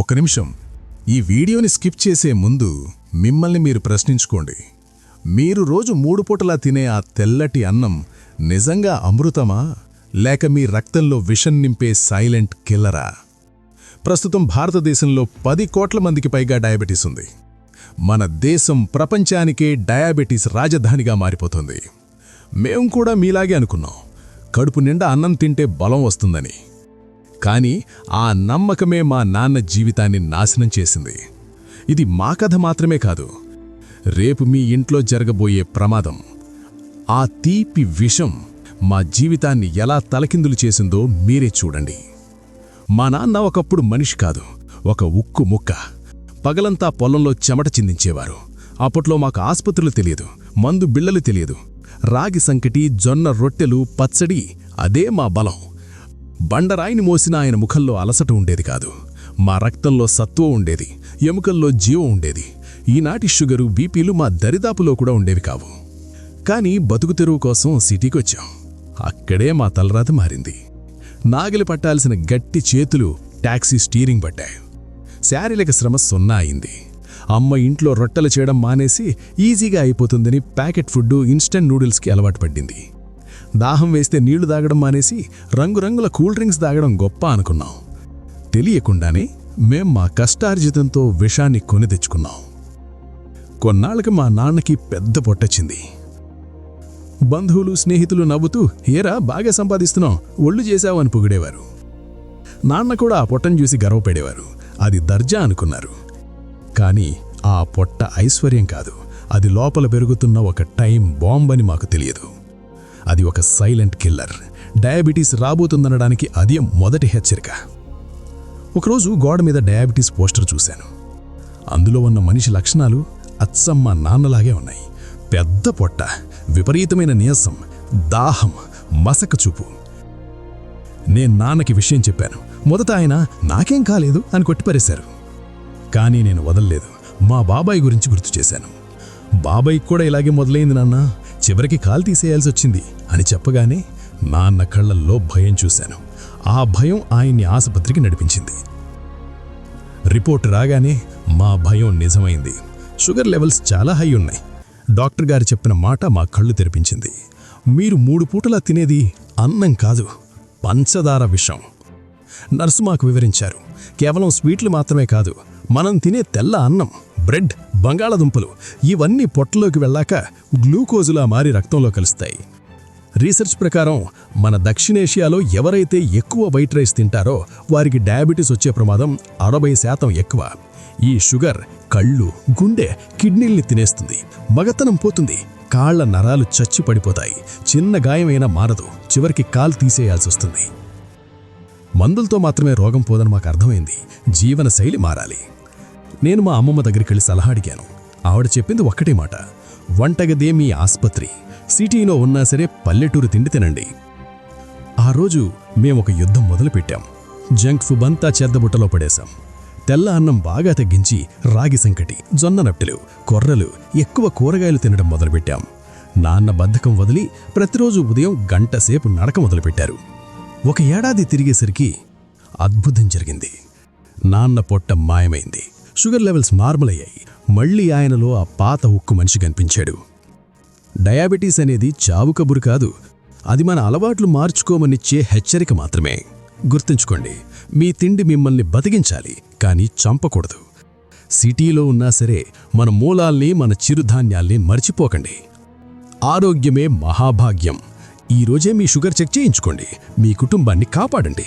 ఒక నిమిషం. ఈ వీడియోని స్కిప్ చేసే ముందు మిమ్మల్ని మీరు ప్రశ్నించుకోండి. మీరు రోజు మూడు పూటలా తినే ఆ తెల్లటి అన్నం నిజంగా అమృతమా? లేక మీ రక్తంలో విషం నింపే సైలెంట్ కిల్లరా? ప్రస్తుతం భారతదేశంలో పది కోట్ల మందికి పైగా డయాబెటీస్ ఉంది. మన దేశం ప్రపంచానికే డయాబెటీస్ రాజధానిగా మారిపోతుంది. మేం కూడా మీలాగే అనుకున్నాం. కడుపు నిండా అన్నం తింటే బలం వస్తుందని. కానీ ఆ నమ్మకమే మా నాన్న జీవితాన్ని నాశనం చేసింది. ఇది మా కథ మాత్రమే కాదు. రేపు మీ ఇంట్లో జరగబోయే ప్రమాదం ఆ తీపి విషం మా జీవితాన్ని ఎలా తలకిందులు చేసిందో మీరే చూడండి. మా నాన్న ఒకప్పుడు మనిషి కాదు ఒక ఉక్కు ముక్క. పగలంతా పొలంలో చెమట చిందించేవారు. అప్పట్లో మాకు ఆసుపత్రులు తెలియదు మందు బిళ్ళలు తెలియదు. రాగి సంకటి జొన్న రొట్టెలు పచ్చడి అదే మా బలం. బండరాయిని మోసిన ఆయన ముఖంలో అలసట ఉండేది కాదు. మా రక్తంలో సత్వం ఉండేది ఎముకల్లో జీవం ఉండేది. ఈనాటి షుగరు బీపీలు మా దరిదాపులో కూడా ఉండేవి కావు. కానీ బతుకు తెరువు కోసం సిటీకొచ్చాం. అక్కడే మా తలరాత మారింది. నాగలి పట్టాల్సిన గట్టి చేతులు టాక్సీ స్టీరింగ్ పట్టాయి. శారీరక శ్రమ సున్నా అయింది. అమ్మ ఇంట్లో రొట్టెలు చేయడం మానేసి ఈజీగా అయిపోతుందని ప్యాకెట్ ఫుడ్ ఇన్స్టెంట్ నూడిల్స్కి అలవాటు పడ్డింది. దాహం వేస్తే నీళ్ళు తాగడం మానేసి రంగురంగుల కూల్ డ్రింక్స్ తాగడం గొప్ప అనుకున్నాం. తెలియకుండానే మేం మా కష్టార్జితంతో విషాన్ని కొని తెచ్చుకున్నాం. కొన్నాళ్ళకి మా నాన్నకి పెద్ద పొట్టొచ్చింది. బంధువులు స్నేహితులు నవ్వుతూ ఏరా బాగా సంపాదిస్తున్నాం ఒళ్ళు చేశావు అని పొగిడేవారు. నాన్న కూడా ఆ పొట్టను చూసి గర్వపడేవారు. అది దర్జా అనుకున్నారు. కానీ ఆ పొట్ట ఐశ్వర్యం కాదు. అది లోపల పెరుగుతున్న ఒక టైం బాంబ్ అని మాకు తెలియదు. అది ఒక సైలెంట్ కిల్లర్. డయాబెటీస్ రాబోతుందనడానికి అది మొదటి హెచ్చరిక. ఒకరోజు గోడ మీద డయాబెటీస్ పోస్టర్ చూశాను. అందులో ఉన్న మనిషి లక్షణాలు అచ్చం మా నాన్నలాగే ఉన్నాయి. పెద్ద పొట్ట విపరీతమైన నీరసం దాహం మసక చూపు. నేను నాన్నకి విషయం చెప్పాను. మొదట ఆయన నాకేం కాలేదు అని కొట్టిపరేశారు కానీ నేను వదల్లేదు. మా బాబాయ్ గురించి గుర్తు చేశాను. బాబాయ్ కూడా ఇలాగే మొదలైంది నాన్న. చివరికి కాల్ తీసేయాల్సి వచ్చింది అని చెప్పగానే నాన్న కళ్ళల్లో భయం చూశాను. ఆ భయం ఆయన్ని ఆసుపత్రికి నడిపించింది. రిపోర్ట్ రాగానే మా భయం నిజమైంది. షుగర్ లెవెల్స్ చాలా హై ఉన్నాయి. డాక్టర్ గారు చెప్పిన మాట మా కళ్ళు తెరిపించింది. మీరు మూడు పూటలా తినేది అన్నం కాదు పంచదార విషం. నర్సు మాకు వివరించారు. కేవలం స్వీట్లు మాత్రమే కాదు మనం తినే తెల్ల అన్నం బ్రెడ్ బంగాళదుంపలు ఇవన్నీ పొట్టలోకి వెళ్ళాక గ్లూకోజులా మారి రక్తంలో కలుస్తాయి. రీసెర్చ్ ప్రకారం మన దక్షిణేషియాలో ఎవరైతే ఎక్కువ వైట్ రైస్ తింటారో వారికి డయాబెటీస్ వచ్చే ప్రమాదం అరవై శాతం ఎక్కువ. ఈ షుగర్ కళ్ళు గుండె కిడ్నీల్ని తినేస్తుంది. మగతనం పోతుంది. కాళ్ళ నరాలు చచ్చి పడిపోతాయి చిన్న గాయమైనా మారదు. చివరికి కాలు తీసేయాల్సి వస్తుంది. మందులతో మాత్రమే రోగం పోదని మాకు అర్థమైంది. జీవన శైలి మారాలి. నేను మా అమ్మమ్మ దగ్గరికి వెళ్ళి సలహా అడిగాను. ఆవిడ చెప్పింది ఒక్కటే మాట. వంటగదే మీ ఆస్పత్రి. సిటీలో ఉన్నా సరే పల్లెటూరు తిండి తినండి. ఆ రోజు మేమొక యుద్ధం మొదలుపెట్టాం. జంక్ ఫుడ్ అంతా చెద్దబుట్టలో పడేశాం. తెల్ల అన్నం బాగా తగ్గించి రాగి సంకటి జొన్న నట్టెలు కొర్రలు ఎక్కువ కూరగాయలు తినడం మొదలుపెట్టాం. నాన్న బద్ధకం వదిలి ప్రతిరోజు ఉదయం గంట సేపు నడక మొదలుపెట్టారు. ఒక ఏడాది తిరిగేసరికి అద్భుతం జరిగింది. నాన్న పొట్ట మాయమైంది. షుగర్ లెవెల్స్ నార్మల్ అయ్యాయి మళ్ళీ ఆయనలో ఆ పాత ఉక్కు మనిషి కనిపించాడు. డయాబెటీస్ అనేది చావు కబురు కాదు. అది మన అలవాట్లు మార్చుకోమనిచ్చే హెచ్చరిక మాత్రమే. గుర్తుంచుకోండి మీ తిండి మిమ్మల్ని బతికించాలి కానీ చంపకూడదు. సిటీలో ఉన్నా సరే మన మూలాల్ని మన చిరుధాన్యాల్ని మర్చిపోకండి. ఆరోగ్యమే మహాభాగ్యం. ఈరోజే మీ షుగర్ చెక్ చేయించుకోండి. మీ కుటుంబాన్ని కాపాడండి.